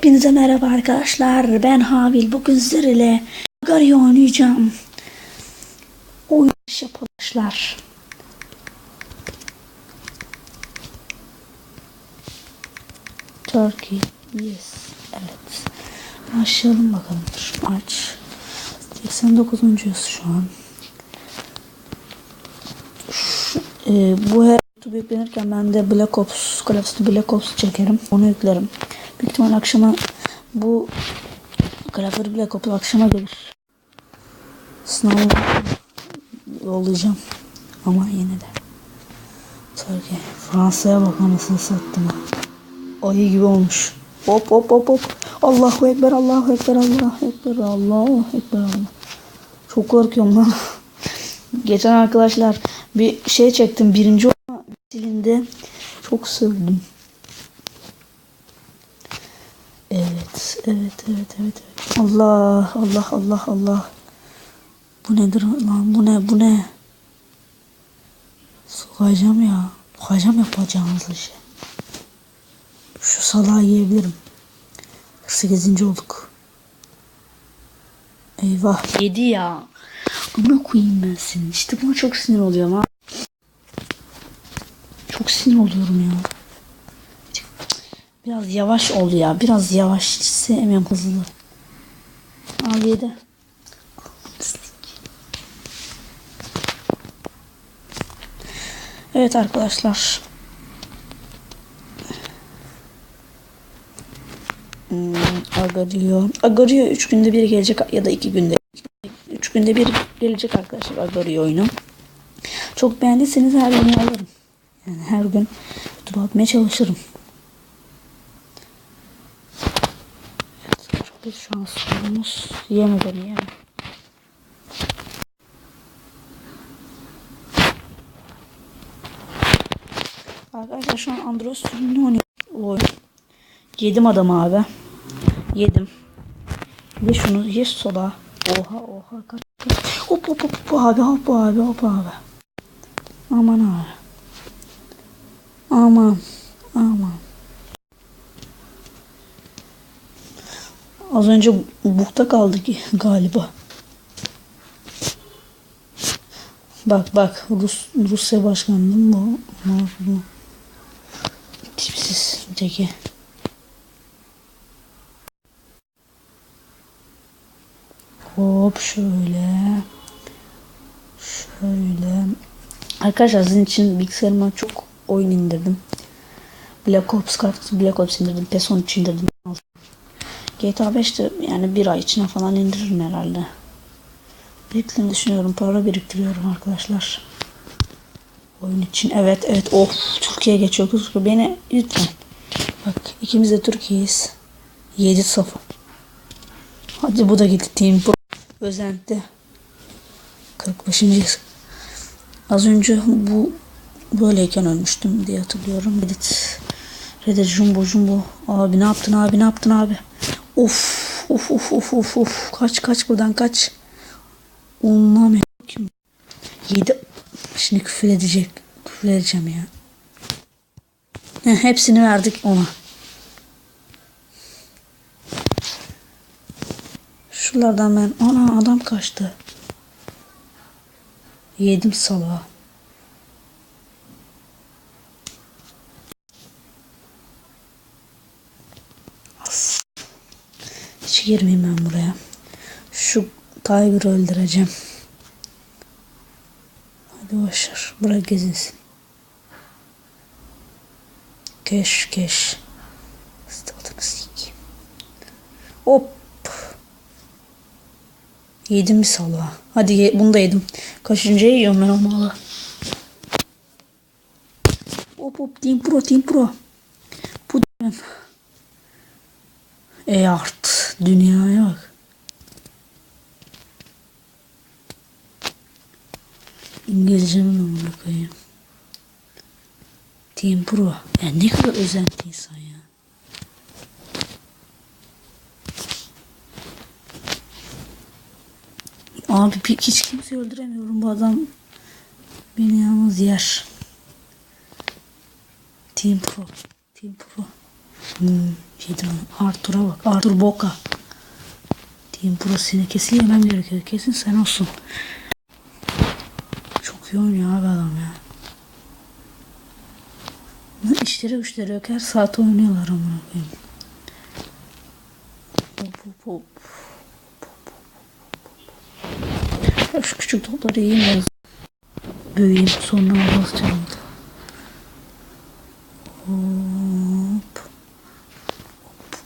Hepinize merhaba arkadaşlar. Ben Havil. Bugün sizlerle Agario oynayacağım. Oyun yapılışlar. Turkey. Yes. Evet. Başlayalım bakalım. Şu aç. 89. şu an. Şu, e, bu her YouTube yüklenirken ben de Black Ops, Call of Duty Black Ops çekerim. Onu yüklerim. Büyük ihtimal akşama bu Call of Duty Black Ops akşama gelir. Sınavı yollayacağım. Ama yine de. Türkiye. Fransa'ya bak anasını sattım. Ayı gibi olmuş. Hop hop hop hop. Allahu Ekber, Allahu Ekber, Allahu Ekber, Allahu Ekber, Allah. Çok korkuyorum lan. Geçen arkadaşlar bir şey çektim. Birinci silindi. Çok sevdim. Evet, evet, evet, evet, evet. Allah, Allah, Allah, Allah. Bu nedir lan? Bu ne, bu ne? Sokacağım ya. Sokacağım yapacağınız şey. Şu salağı yiyebilirim. 48. olduk. Eyvah. Yedi ya. Amına koyayım ben seni. İşte buna çok sinir oluyorum ha. Sinir oluyorum ya. Biraz yavaş ol ya. Biraz yavaş. Sevmiyorum hızlı. Al yedi. Evet arkadaşlar. Hmm, Agario. Agario 3 günde bir gelecek ya da 2 günde. 3 günde bir gelecek arkadaşlar Agario oyunu. Çok beğendiyseniz her gün alırım. Yani her gün YouTube atmaya çalışırım. Evet, bir şans olmuş. Yeme beni. Arkadaşlar şu an Android sürümünü oynuyor. Oyun. Yedim adamı abi. Yedim. Ye şunu ye sola. Oha oha kaç kaç. Hop hop hop abi hop abi hop abi. Aman abi. Aman. Aman. Az önce bukta kaldık galiba. Bak bak Rus Rusya başkanı değil mi bu? bu, bu. Tipsiz teki. Hop şöyle. Şöyle. Arkadaşlar sizin için bilgisayarıma çok oyun indirdim. Black Ops, Black Ops indirdim. PES 13 indirdim. GTA 5'te yani bir ay içine falan indiririm herhalde. Biriktirim düşünüyorum. Para biriktiriyorum arkadaşlar. Oyun için. Evet evet. Of Türkiye geçiyor. Türkiye. Beni lütfen. Bak ikimiz de Türkiye'yiz. 7 0. Hadi bu da gitti. Team Pro. Özenti. 45. Az önce bu böyleyken ölmüştüm diye hatırlıyorum. Reddit. Reddit Jumbo Jumbo. Abi ne yaptın abi ne yaptın abi? Of of of of of of. Kaç kaç buradan kaç. Onunla kim? Yedi. Şimdi küfür edecek. Küfür edeceğim ya. Heh, hepsini verdik ona. Şuralardan ben ana adam kaçtı. Yedim salağı. As. Hiç girmeyeyim ben buraya. Şu Tiger'ı öldüreceğim. Hadi başar. Bırak gezinsin. Keş keş. Stadını sikeyim. Hop. Yedim bir salağı. Hadi ye, bunu da yedim. Kaçıncıyı yiyorum ben o malı. Hop hop Team Pro Team Pro. Bu. E art. Dünyaya bak. İngilizcemin amına koyayım. Team Pro. Ya ne kadar özenti insan ya. Abi hiç kimse öldüremiyorum bu adam. Beni yalnız yer. Team Pro. Team Pro. Hmm, şeyden Arthur'a bak. Arthur Boca. Diyeyim burası seni kesin yemem gerekiyor. Kesin sen olsun. Çok iyi oynuyor abi adam ya. Ne işleri güçleri yok. Her saat oynuyorlar amına koyayım. Hop hop hop. Ya şu küçük topları yiyeyim biraz. Büyüyeyim sonra basacağım. Hop. Hop.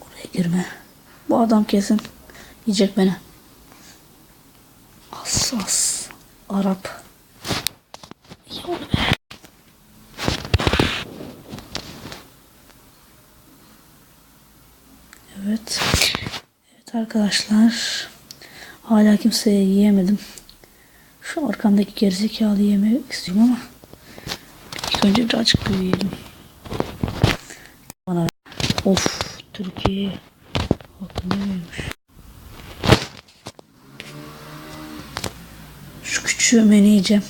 Oraya girme. Bu adam kesin yiyecek beni. As as. Arap. Evet. Evet arkadaşlar. Hala kimseye yiyemedim. Şu arkamdaki gerizekalı yemek istiyorum ama ilk önce birazcık büyüyelim. Bana of Türkiye bakın ne büyümüş. Yiyeceğim.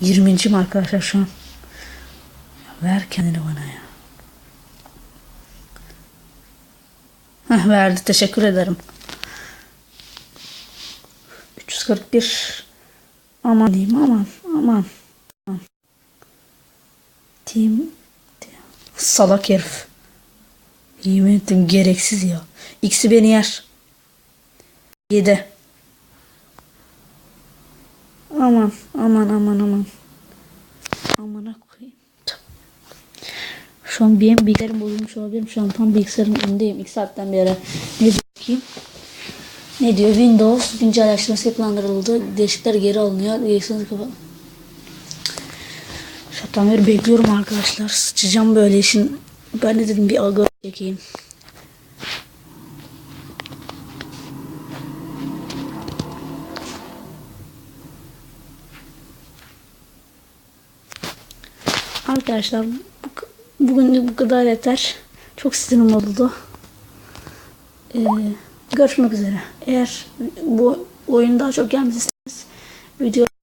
20. mi arkadaşlar şu an? Ya ver kendini bana ya. Heh, verdi teşekkür ederim. 341 aman diyeyim aman aman. aman. Team salak herif. Yemin ettim gereksiz ya. X'i beni yer. Yedi. Aman aman aman aman. Amına koyayım. Şu an benim bilgisayarım bozulmuş olabilirim. Şu an tam bilgisayarın önündeyim. İlk saatten beri. Ne ki? Ne diyor? Windows güncel açılması yapılandırıldı. Değişiklikler geri alınıyor. Değişiklikler kapat. Şaptan beri bekliyorum arkadaşlar. Sıçacağım böyle işin. Ben de dedim bir aga çekeyim. Arkadaşlar bu, bugün bu kadar yeter. Çok sinirim oldu. Ee, görüşmek üzere. Eğer bu oyun daha çok gelmesi isterseniz video